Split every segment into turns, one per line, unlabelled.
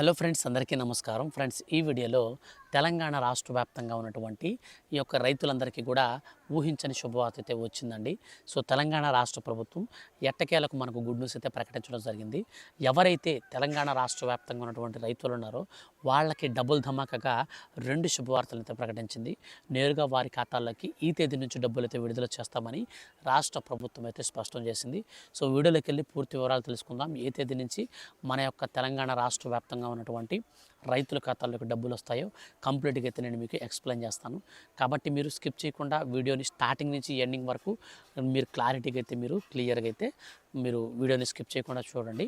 Hello friends అందరికీ నమస్కారం. Friends ఈ వీడియోలో తెలంగాణ రాష్ట్ర వ్యాప్తంగా ఉన్నటువంటి ఈ యొక్క రైతులందరికీ కూడా ఊహించని శుభవార్త అయితే వచ్చిందండి. సో తెలంగాణ రాష్ట్ర ప్రభుత్వం ఎట్టకేలకు మనకు గుడ్ న్యూస్ అయితే ప్రకటించడం జరిగింది. ఎవరైతే తెలంగాణ రాష్ట్ర వ్యాప్తంగా ఉన్నటువంటి రైతులు ఉన్నారో వాళ్ళకి డబుల్ ధమాకగా రెండు శుభవార్తలు అయితే ప్రకటించింది. నేరుగా వారి ఖాతాల్లోకి ఈ తేదీ నుంచి డబ్బులు అయితే విడుదల చేస్తామని రాష్ట్ర ప్రభుత్వం అయితే స్పష్టం చేసింది. సో వీడియోలోకి వెళ్ళి పూర్తి వివరాలు తెలుసుకుందాం. ఏ తేదీ నుంచి మన యొక్క తెలంగాణ రాష్ట్ర వ్యాప్తంగా ఉన్నటువంటి రైతుల ఖాతాల్లోకి డబ్బులు వస్తాయో కంప్లీట్గా అయితే నేను మీకు ఎక్స్ప్లెయిన్ చేస్తాను. కాబట్టి మీరు స్కిప్ చేయకుండా వీడియోని స్టార్టింగ్ నుంచి ఎండింగ్ వరకు మీరు క్లారిటీగా అయితే మీరు క్లియర్గా అయితే మీరు వీడియోని స్కిప్ చేయకుండా చూడండి.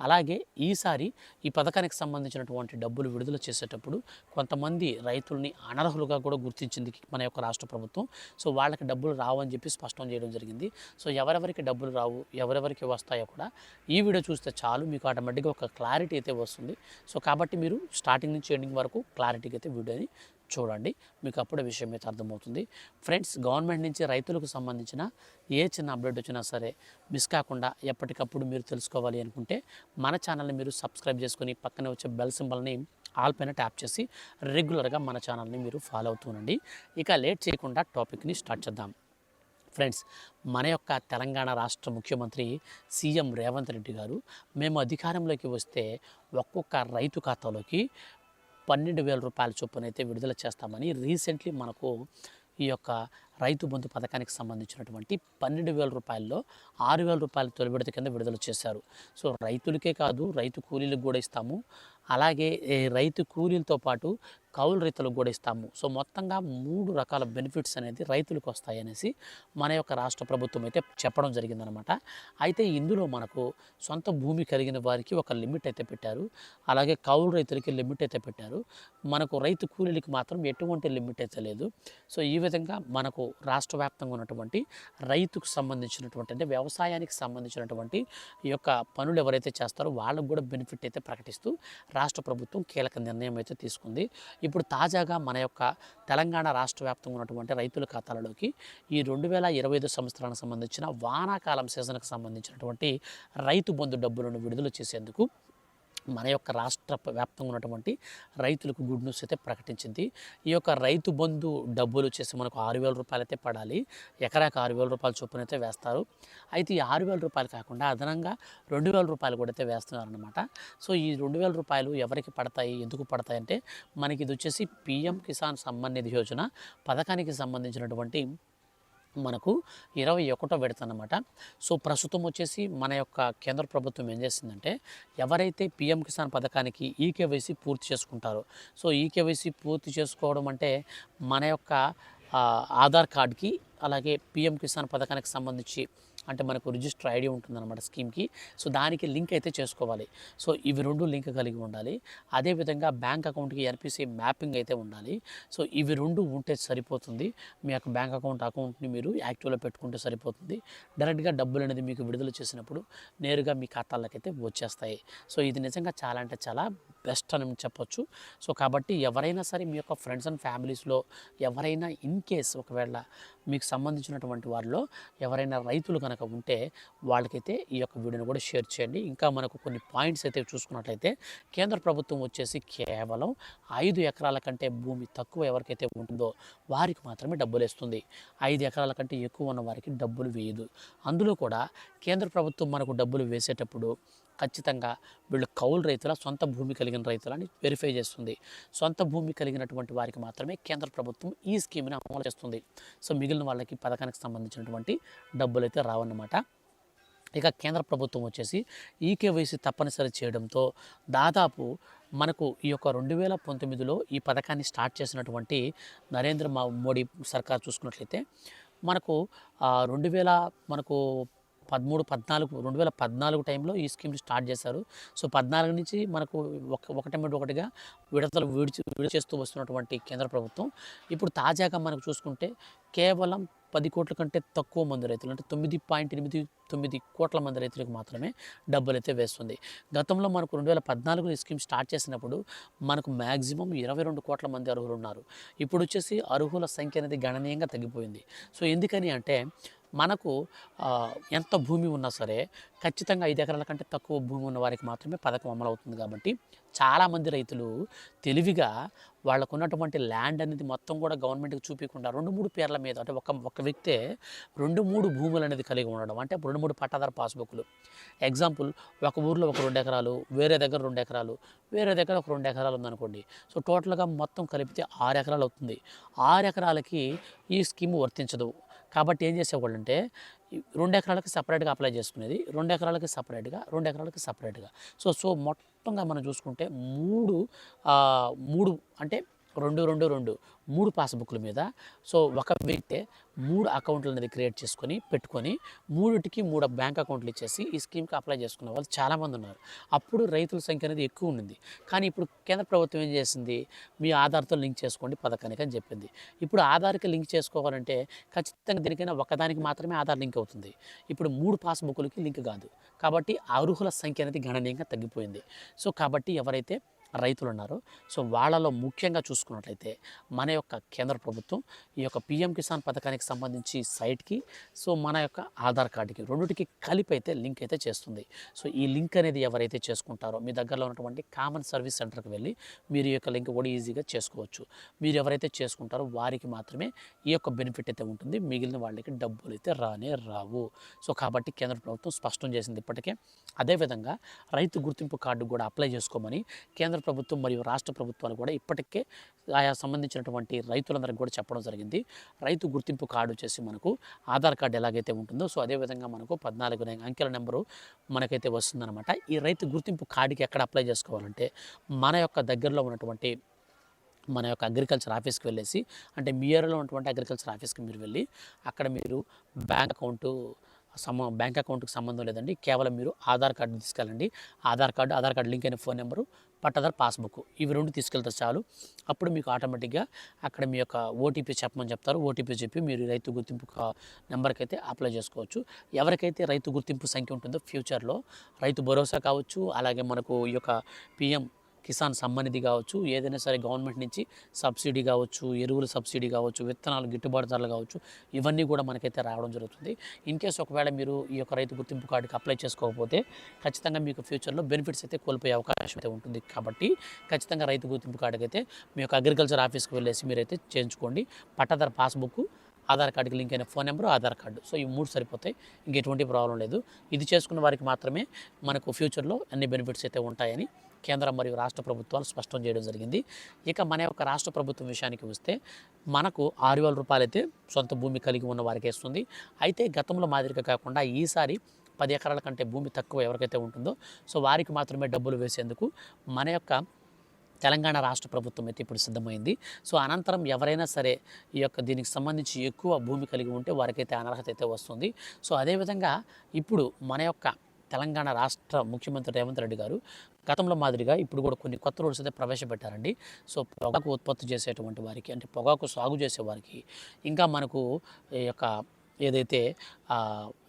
అలాగే ఈసారి ఈ పథకానికి సంబంధించినటువంటి డబ్బులు విడుదల చేసేటప్పుడు కొంతమంది రైతుల్ని అనర్హులుగా కూడా గుర్తించింది మన యొక్క రాష్ట్ర ప్రభుత్వం. సో వాళ్ళకి డబ్బులు రావు అని చెప్పి స్పష్టం చేయడం జరిగింది. సో ఎవరెవరికి డబ్బులు రావు ఎవరెవరికి వస్తాయో కూడా ఈ వీడియో చూస్తే చాలు. మీకు ఆటోమేటిక్గా ఒక క్లారిటీ అయితే వస్తుంది. సో కాబట్టి మీరు స్టార్టింగ్ నుంచి ఎండింగ్ వరకు క్లారిటీగా అయితే వీడియోని చూడండి మీకు అప్పుడే విషయం అయితే అర్థమవుతుంది. ఫ్రెండ్స్ గవర్నమెంట్ నుంచి రైతులకు సంబంధించిన ఏ చిన్న అప్డేట్ వచ్చినా సరే మిస్ కాకుండా ఎప్పటికప్పుడు మీరు తెలుసుకోవాలి అనుకుంటే మన ఛానల్ని మీరు సబ్స్క్రైబ్ చేసుకొని పక్కనే వచ్చే బెల్ సింబల్ని ఆల్ పైన ట్యాప్ చేసి రెగ్యులర్గా మన ఛానల్ని మీరు ఫాలో అవుతుండండి ఇక లేట్ చేయకుండా టాపిక్ని స్టార్ట్ చేద్దాం. ఫ్రెండ్స్ మన యొక్క తెలంగాణ రాష్ట్ర ముఖ్యమంత్రి సీఎం రేవంత్ రెడ్డి గారు మేము అధికారంలోకి వస్తే ఒక్కొక్క రైతు ఖాతాలోకి పన్నెండు వేల రూపాయల చొప్పున అయితే విడుదల చేస్తామని రీసెంట్లీ మనకు ఈ యొక్క రైతు బంధు పథకానికి సంబంధించినటువంటి పన్నెండు వేల రూపాయల్లో ఆరు వేల రూపాయల తొలి విడత కింద విడుదల చేశారు. సో రైతులకే కాదు రైతు కూలీలకు కూడా ఇస్తాము. అలాగే రైతు కూలీలతో పాటు కౌలు రైతులకు కూడా ఇస్తాము. సో మొత్తంగా మూడు రకాల బెనిఫిట్స్ అనేది రైతులకు వస్తాయి అనేసి మన యొక్క రాష్ట్ర ప్రభుత్వం అయితే చెప్పడం జరిగిందనమాట. అయితే ఇందులో మనకు సొంత భూమి కలిగిన వారికి ఒక లిమిట్ అయితే పెట్టారు. అలాగే కౌలు రైతులకి లిమిట్ అయితే పెట్టారు. మనకు రైతు కూలీలకి మాత్రం ఎటువంటి లిమిట్ అయితే లేదు. సో ఈ విధంగా మనకు రాష్ట్ర వ్యాప్తంగా ఉన్నటువంటి రైతుకు సంబంధించినటువంటి అంటే వ్యవసాయానికి సంబంధించినటువంటి ఈ యొక్క పనులు ఎవరైతే చేస్తారో వాళ్ళకు కూడా బెనిఫిట్ అయితే ప్రకటిస్తూ రాష్ట్ర ప్రభుత్వం కీలక నిర్ణయం అయితే తీసుకుంది. ఇప్పుడు తాజాగా మన యొక్క తెలంగాణ రాష్ట్ర వ్యాప్తంగా ఉన్నటువంటి రైతుల ఖాతాలలోకి ఈ రెండు వేల ఇరవై ఐదు సంవత్సరానికి సంబంధించిన వానాకాలం సీజన్కి సంబంధించినటువంటి రైతు బంధు డబ్బులను విడుదల చేసేందుకు మన యొక్క రాష్ట్ర వ్యాప్తంగా ఉన్నటువంటి రైతులకు గుడ్ న్యూస్ అయితే ప్రకటించింది. ఈ యొక్క రైతు బంధు డబ్బులు వచ్చేసి మనకు ఆరు వేల రూపాయలు అయితే పడాలి. ఎకరాకు ఆరు వేల రూపాయల చొప్పున అయితే వేస్తారు. అయితే ఈ ఆరు వేల రూపాయలు కాకుండా అదనంగా రెండు వేల రూపాయలు కూడా అయితే వేస్తున్నారు అనమాట సో ఈ రెండు వేల రూపాయలు ఎవరికి పడతాయి? ఎందుకు పడతాయి? అంటే మనకి ఇది వచ్చేసి పిఎం కిసాన్ సమ్మాన్ నిధి యోజన పథకానికి సంబంధించినటువంటి మనకు ఇరవై ఒకటో విడతనమాట సో ప్రస్తుతం వచ్చేసి మన యొక్క కేంద్ర ప్రభుత్వం ఏం చేసిందంటే ఎవరైతే పిఎం కిసాన్ పథకానికి ఈకేవైసీ పూర్తి చేసుకుంటారో సో ఈకేవైసీ పూర్తి చేసుకోవడం అంటే మన యొక్క ఆధార్ కార్డ్కి అలాగే పిఎం కిసాన్ పథకానికి సంబంధించి అంటే మనకు రిజిస్టర్ ఐడి ఉంటుందన్నమాట స్కీమ్కి. సో దానికి లింక్ అయితే చేసుకోవాలి. సో ఇవి రెండు లింక్ కలిగి ఉండాలి. అదేవిధంగా బ్యాంక్ అకౌంట్కి ఎన్పిసి మ్యాపింగ్ అయితే ఉండాలి. సో ఇవి రెండు ఉంటే సరిపోతుంది. మీ యొక్క బ్యాంక్ అకౌంట్ అకౌంట్ని మీరు యాక్టివ్లో పెట్టుకుంటే సరిపోతుంది. డైరెక్ట్గా డబ్బులు అనేది మీకు విడుదల చేసినప్పుడు నేరుగా మీ ఖాతాలకు అయితే వచ్చేస్తాయి. సో ఇది నిజంగా చాలా అంటే చాలా బెస్ట్ అని చెప్పొచ్చు. సో కాబట్టి ఎవరైనా సరే మీ యొక్క ఫ్రెండ్స్ అండ్ ఫ్యామిలీస్లో ఎవరైనా ఇన్ కేస్ ఒకవేళ మీకు సంబంధించినటువంటి వారిలో ఎవరైనా రైతులు కనుక ఉంటే వాళ్ళకైతే ఈ యొక్క వీడియోని కూడా షేర్ చేయండి. ఇంకా మనకు కొన్ని పాయింట్స్ అయితే చూసుకున్నట్లయితే కేంద్ర ప్రభుత్వం వచ్చేసి కేవలం ఐదు ఎకరాల కంటే భూమి తక్కువ ఎవరికైతే ఉంటుందో వారికి మాత్రమే డబ్బులు వేస్తుంది ఐదు ఎకరాల కంటే ఎక్కువ ఉన్న వారికి డబ్బులు వేయదు. అందులో కూడా కేంద్ర ప్రభుత్వం మనకు డబ్బులు వేసేటప్పుడు ఖచ్చితంగా వీళ్ళు కౌలు రైతుల సొంత భూమి కలిగిన రైతులని వెరిఫై చేస్తుంది. సొంత భూమి కలిగినటువంటి వారికి మాత్రమే కేంద్ర ప్రభుత్వం ఈ స్కీమ్ని అమలు చేస్తుంది. సో మిగిలిన వాళ్ళకి పథకానికి సంబంధించినటువంటి డబ్బులు అయితే రావన్నమాట. ఇక కేంద్ర ప్రభుత్వం వచ్చేసి ఈకేవైసీ తప్పనిసరి చేయడంతో దాదాపు మనకు ఈ యొక్క రెండు వేల పంతొమ్మిదిలో ఈ పథకాన్ని స్టార్ట్ చేసినటువంటి నరేంద్ర మోడీ సర్కార్ చూసుకున్నట్లయితే మనకు రెండు వేల మనకు పదమూడు పద్నాలుగు రెండు వేల పద్నాలుగు టైంలో ఈ స్కీమ్ స్టార్ట్ చేశారు. సో పద్నాలుగు నుంచి మనకు ఒక ఒకటి మీద ఒకటిగా విడతలు విడిచి విడిచేస్తూ వస్తున్నటువంటి కేంద్ర ప్రభుత్వం. ఇప్పుడు తాజాగా మనకు చూసుకుంటే కేవలం పది కోట్ల కంటే తక్కువ మంది రైతులు అంటే తొమ్మిది పాయింట్ ఎనిమిది తొమ్మిది కోట్ల మంది రైతులకు మాత్రమే డబ్బులు అయితే వేస్తుంది. గతంలో మనకు రెండు వేల పద్నాలుగు ఈ స్కీమ్ స్టార్ట్ చేసినప్పుడు మనకు మ్యాక్సిమం ఇరవై రెండు కోట్ల మంది అర్హులు ఉన్నారు. ఇప్పుడు వచ్చేసి అర్హుల సంఖ్య అనేది గణనీయంగా తగ్గిపోయింది. సో ఎందుకని అంటే మనకు ఎంత భూమి ఉన్నా సరే ఖచ్చితంగా ఐదు ఎకరాల కంటే తక్కువ భూమి ఉన్న వారికి మాత్రమే పథకం అమలు అవుతుంది కాబట్టి చాలామంది రైతులు తెలివిగా వాళ్ళకు ఉన్నటువంటి ల్యాండ్ అనేది మొత్తం కూడా గవర్నమెంట్కి చూపించకుండా రెండు మూడు పేర్ల మీద అంటే ఒక ఒక వ్యక్తే రెండు మూడు భూములు అనేది కలిగి ఉండడం అంటే రెండు మూడు పట్టాదార పాస్బుక్లు. ఎగ్జాంపుల్ ఒక ఊర్లో ఒక రెండు ఎకరాలు వేరే దగ్గర రెండు ఎకరాలు వేరే దగ్గర ఒక రెండు ఎకరాలు ఉందనుకోండి. సో టోటల్గా మొత్తం కలిపితే ఆరు ఎకరాలు అవుతుంది. ఆరు ఎకరాలకి ఈ స్కీమ్ వర్తించదు. కాబట్టి ఏం చేసేవాళ్ళు అంటే రెండు ఎకరాలకి సపరేట్గా అప్లై చేసుకునేది రెండు ఎకరాలకి సపరేట్గా రెండు ఎకరాలకి సపరేట్గా సో సో మొత్తంగా మనం చూసుకుంటే మూడు మూడు అంటే రెండు రెండు రెండు మూడు పాస్బుక్ల మీద. సో ఒక వ్యక్తే మూడు అకౌంట్లు అనేది క్రియేట్ చేసుకొని పెట్టుకొని మూడిటికి మూడు బ్యాంక్ అకౌంట్లు ఇచ్చేసి ఈ స్కీమ్కి అప్లై చేసుకున్న వాళ్ళు చాలామంది ఉన్నారు. అప్పుడు రైతుల సంఖ్య అనేది ఎక్కువ ఉండింది. కానీ ఇప్పుడు కేంద్ర ప్రభుత్వం ఏం చేసింది? మీ ఆధార్తో లింక్ చేసుకోండి పథకానికి అని చెప్పింది. ఇప్పుడు ఆధార్కి లింక్ చేసుకోవాలంటే ఖచ్చితంగా దీనికైనా ఒకదానికి మాత్రమే ఆధార్ లింక్ అవుతుంది. ఇప్పుడు మూడు పాస్బుక్లకి లింక్ కాదు. కాబట్టి అర్హుల సంఖ్య అనేది గణనీయంగా తగ్గిపోయింది. సో కాబట్టి ఎవరైతే రైతులు ఉన్నారు సో వాళ్ళలో ముఖ్యంగా చూసుకున్నట్లయితే మన యొక్క కేంద్ర ప్రభుత్వం ఈ యొక్క పిఎం కిసాన్ పథకానికి సంబంధించి సైట్కి సో మన యొక్క ఆధార్ కార్డుకి రెండింటికి కలిపి అయితే లింక్ అయితే చేస్తుంది. సో ఈ లింక్ అనేది ఎవరైతే చేసుకుంటారో మీ దగ్గరలో ఉన్నటువంటి కామన్ సర్వీస్ సెంటర్కి వెళ్ళి మీరు ఈ యొక్క లింక్ కూడా ఈజీగా చేసుకోవచ్చు. మీరు ఎవరైతే చేసుకుంటారో వారికి మాత్రమే ఈ యొక్క బెనిఫిట్ అయితే ఉంటుంది. మిగిలిన వాళ్ళకి డబ్బులు అయితే రానే రావు. సో కాబట్టి కేంద్ర ప్రభుత్వం స్పష్టం చేసింది ఇప్పటికే. అదేవిధంగా రైతు గుర్తింపు కార్డు కూడా అప్లై చేసుకోమని కేంద్ర ప్రభుత్వం మరియు రాష్ట్ర ప్రభుత్వాలు కూడా ఇప్పటికే ఆయా సంబంధించినటువంటి రైతులందరికీ కూడా చెప్పడం జరిగింది. రైతు గుర్తింపు కార్డు వచ్చేసి మనకు ఆధార్ కార్డు ఎలాగైతే ఉంటుందో సో అదేవిధంగా మనకు పద్నాలుగు అంకెల నెంబరు మనకైతే వస్తుందన్నమాట. ఈ రైతు గుర్తింపు కార్డుకి ఎక్కడ అప్లై చేసుకోవాలంటే మన యొక్క దగ్గరలో ఉన్నటువంటి మన యొక్క అగ్రికల్చర్ ఆఫీస్కి వెళ్ళేసి అంటే మీ ఏరియాలో ఉన్నటువంటి అగ్రికల్చర్ ఆఫీస్కి మీరు వెళ్ళి అక్కడ మీరు బ్యాంక్ అకౌంటు సమ బ్యాంక్ అకౌంట్కి సంబంధం లేదండి. కేవలం మీరు ఆధార్ కార్డు తీసుకెళ్ళండి. Aadhaar card Aadhaar card link అయిన ఫోన్ నెంబరు పట్టాదార్ పాస్బుక్ ఇవి రెండు తీసుకెళ్తే చాలు. అప్పుడు మీకు ఆటోమేటిక్గా అక్కడ మీ యొక్క ఓటీపీ చెప్పమని చెప్తారు. ఓటీపీ చెప్పి మీరు రైతు గుర్తింపు నెంబర్కి అయితే అప్లై చేసుకోవచ్చు. ఎవరికైతే రైతు గుర్తింపు సంఖ్య ఉంటుందో ఫ్యూచర్లో రైతు భరోసా కావచ్చు. అలాగే మనకు ఈ యొక్క పిఎం కిసాన్ సమ్మనిధి కావచ్చు ఏదైనా సరే గవర్నమెంట్ నుంచి సబ్సిడీ కావచ్చు ఎరువుల సబ్సిడీ కావచ్చు విత్తనాలు గిట్టుబాటు ధరలు కావచ్చు ఇవన్నీ కూడా మనకైతే రావడం జరుగుతుంది. ఇన్ కేసు ఒకవేళ మీరు ఈ యొక్క రైతు గుర్తింపు కార్డుకి అప్లై చేసుకోకపోతే ఖచ్చితంగా మీకు ఫ్యూచర్లో బెనిఫిట్స్ అయితే కోల్పోయే అవకాశం అయితే ఉంటుంది. కాబట్టి ఖచ్చితంగా రైతు గుర్తింపు కార్డుకి అయితే మీ యొక్క అగ్రికల్చర్ ఆఫీస్కి వెళ్ళేసి మీరైతే చేయించుకోండి. పట్టాదారు పాస్బుక్ ఆధార్ కార్డుకి లింక్ అయిన phone number Aadhaar card. So ఈ మూడు సరిపోతాయి. ఇంక ఎటువంటి ప్రాబ్లం లేదు. ఇది చేసుకున్న వారికి మాత్రమే మనకు ఫ్యూచర్లో అన్ని బెనిఫిట్స్ అయితే ఉంటాయని కేంద్ర మరియు రాష్ట్ర ప్రభుత్వాలు స్పష్టం చేయడం జరిగింది. ఇక మన యొక్క రాష్ట్ర ప్రభుత్వం విషయానికి వస్తే మనకు ఆరు వేల రూపాయలు అయితే సొంత భూమి కలిగి ఉన్న వారికి ఇస్తుంది అయితే గతంలో మాదిరిగా కాకుండా ఈసారి పది ఎకరాల కంటే భూమి తక్కువ ఎవరికైతే ఉంటుందో సో వారికి మాత్రమే డబ్బులు వేసేందుకు మన యొక్క తెలంగాణ రాష్ట్ర ప్రభుత్వం అయితే ఇప్పుడు సిద్ధమైంది. సో అనంతరం ఎవరైనా సరే ఈ యొక్క దీనికి సంబంధించి ఎక్కువ భూమి కలిగి ఉంటే వారికైతే అనర్హత అయితే వస్తుంది. సో అదేవిధంగా ఇప్పుడు మన యొక్క తెలంగాణ రాష్ట్ర ముఖ్యమంత్రి రేవంత్ రెడ్డి గారు గతంలో మాదిరిగా ఇప్పుడు కూడా కొన్ని కొత్త రూల్స్ అయితే ప్రవేశపెట్టారండి. సో పొగాకు ఉత్పత్తి చేసేటువంటి వారికి అంటే పొగాకు సాగు చేసే వారికి ఇంకా మనకు ఈ యొక్క ఏదైతే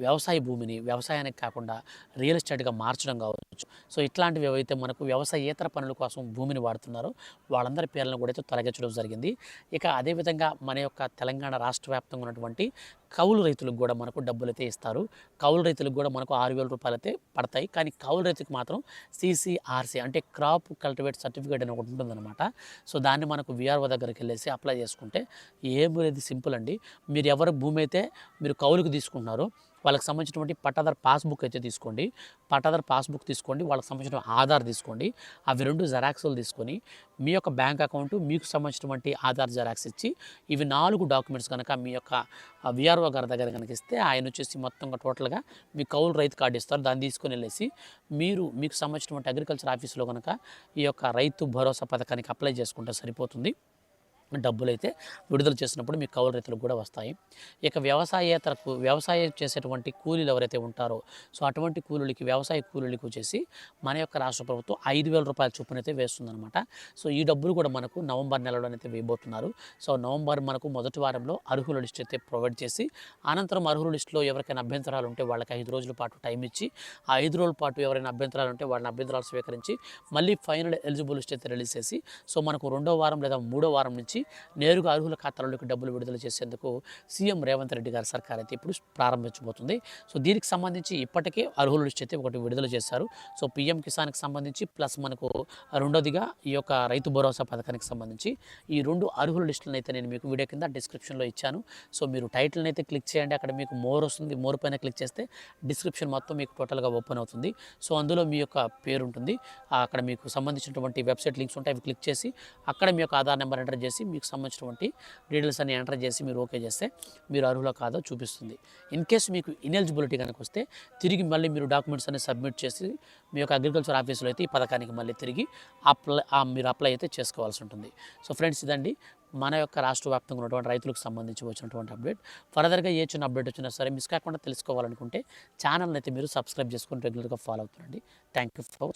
వ్యవసాయ భూమిని వ్యవసాయానికి కాకుండా రియల్ ఎస్టేట్గా మార్చడం కావచ్చు. సో ఇట్లాంటివి ఏవైతే మనకు వ్యవసాయేతర పనుల కోసం భూమిని వాడుతున్నారో వాళ్ళందరి పేర్లను కూడా అయితే తొలగించడం జరిగింది. ఇక అదేవిధంగా మన యొక్క తెలంగాణ రాష్ట్ర వ్యాప్తంగా ఉన్నటువంటి కౌలు రైతులకు కూడా మనకు డబ్బులు అయితే ఇస్తారు. కౌలు రైతులకు కూడా మనకు ఆరు వేల రూపాయలు అయితే పడతాయి. కానీ కౌలు రైతుకు మాత్రం సీసీఆర్సీ అంటే క్రాప్ కల్టివేట్ సర్టిఫికేట్ అని ఒకటి ఉంటుందన్నమాట. సో దాన్ని మనకు విఆర్ఓ దగ్గరికి వెళ్ళేసి అప్లై చేసుకుంటే ఏమి లేదు సింపుల్ అండి. మీరు ఎవరు భూమి అయితే మీరు కౌలుకు తీసుకుంటున్నారో. వాళ్ళకి సంబంధించినటువంటి పట్టాదారు పాస్బుక్ అయితే తీసుకోండి. పట్టాదారు పాస్బుక్ తీసుకోండి. వాళ్ళకి సంబంధించిన ఆధార్ తీసుకోండి. అవి రెండు జెరాక్స్లు తీసుకొని మీ యొక్క బ్యాంక్ అకౌంట్ మీకు సంబంధించినటువంటి ఆధార్ జెరాక్స్ ఇచ్చి ఇవి నాలుగు డాక్యుమెంట్స్ కనుక మీ యొక్క విఆర్ఓ గారి దగ్గర కనుక ఇస్తే ఆయన వచ్చేసి మొత్తంగా టోటల్గా మీ కౌలు రైతు కార్డు ఇస్తారు. దాన్ని తీసుకొని వెళ్ళేసి మీరు మీకు సంబంధించినటువంటి అగ్రికల్చర్ ఆఫీస్లో కనుక ఈ యొక్క రైతు భరోసా పథకానికి అప్లై చేసుకుంటే సరిపోతుంది. డబ్బులు అయితే విడుదల చేసినప్పుడు మీకు కౌలు రైతులకు కూడా వస్తాయి. ఇక వ్యవసాయేతరకు వ్యవసాయం చేసేటువంటి కూలీలు ఎవరైతే ఉంటారో సో అటువంటి కూలీలకి వ్యవసాయ కూలీలకి వచ్చేసి మన యొక్క రాష్ట్ర ప్రభుత్వం ఐదు వేల రూపాయల చొప్పున అయితే వేస్తుందన్నమాట. సో ఈ డబ్బులు కూడా మనకు నవంబర్ నెలలో అయితే వేయబోతున్నారు. సో నవంబర్ మనకు మొదటి వారంలో అర్హుల లిస్ట్ అయితే ప్రొవైడ్ చేసి అనంతరం అర్హుల లిస్టులో ఎవరికైనా అభ్యంతరాలు ఉంటే వాళ్ళకి ఐదు రోజుల పాటు టైం ఇచ్చి ఆ ఐదు రోజుల పాటు ఎవరైనా అభ్యంతరాలు ఉంటే వాళ్ళని అభ్యంతరాలు స్వీకరించి మళ్ళీ ఫైనల్ ఎలిజిబుల్ లిస్ట్ అయితే రిలీజ్ చేసి సో మనకు రెండో వారం లేదా మూడో వారం నుంచి నేరుగా అర్హుల ఖాతాలోకి డబ్బులు విడుదల చేసేందుకు సీఎం రేవంత్ రెడ్డి గారి సర్కార్ అయితే ఇప్పుడు ప్రారంభించబోతుంది. సో దీనికి సంబంధించి ఇప్పటికే అర్హుల లిస్ట్ అయితే ఒకటి విడుదల చేశారు. సో పిఎం కిసాన్కి సంబంధించి ప్లస్ మనకు రెండోదిగా ఈ యొక్క రైతు భరోసా పథకానికి సంబంధించి ఈ రెండు అర్హుల లిస్టులను అయితే నేను మీకు వీడియో కింద డిస్క్రిప్షన్లో ఇచ్చాను. సో మీరు టైటిల్ని అయితే క్లిక్ చేయండి. అక్కడ మీకు మోర్ వస్తుంది. మోర్ పైన క్లిక్ చేస్తే డిస్క్రిప్షన్ మొత్తం మీకు టోటల్గా ఓపెన్ అవుతుంది. సో అందులో మీ యొక్క పేరు ఉంటుంది. అక్కడ మీకు సంబంధించినటువంటి వెబ్సైట్ లింక్స్ ఉంటాయి. అవి క్లిక్ చేసి అక్కడ మీ యొక్క ఆధార్ నెంబర్ ఎంటర్ చేసి మీకు సంబంధించినటువంటి డీటెయిల్స్ అన్ని ఎంటర్ చేసి మీరు ఓకే చేస్తే మీరు అర్హుల కాదో చూపిస్తుంది. ఇన్ కేసు మీకు ఇనెలిజిబిలిటీ కనుక వస్తే తిరిగి మళ్ళీ మీరు డాక్యుమెంట్స్ అన్ని సబ్మిట్ చేసి మీ యొక్క అగ్రికల్చర్ ఆఫీస్లో అయితే ఈ పథకానికి మళ్ళీ తిరిగి అప్లై మీరు అప్లై అయితే చేసుకోవాల్సి ఉంటుంది. సో ఫ్రెండ్స్ ఇదండి మన యొక్క రాష్ట్ర వ్యాప్తంగా ఉన్నటువంటి రైతులకు సంబంధించి వచ్చినటువంటి అప్డేట్ ఫర్దర్గా ఏ చిన్న అప్డేట్ వచ్చినా సరే మిస్ కాకుండా తెలుసుకోవాలనుకుంటే ఛానల్ని అయితే మీరు సబ్స్క్రైబ్ చేసుకుని రెగ్యులర్గా follow అవుతుండండి. Thank you for watching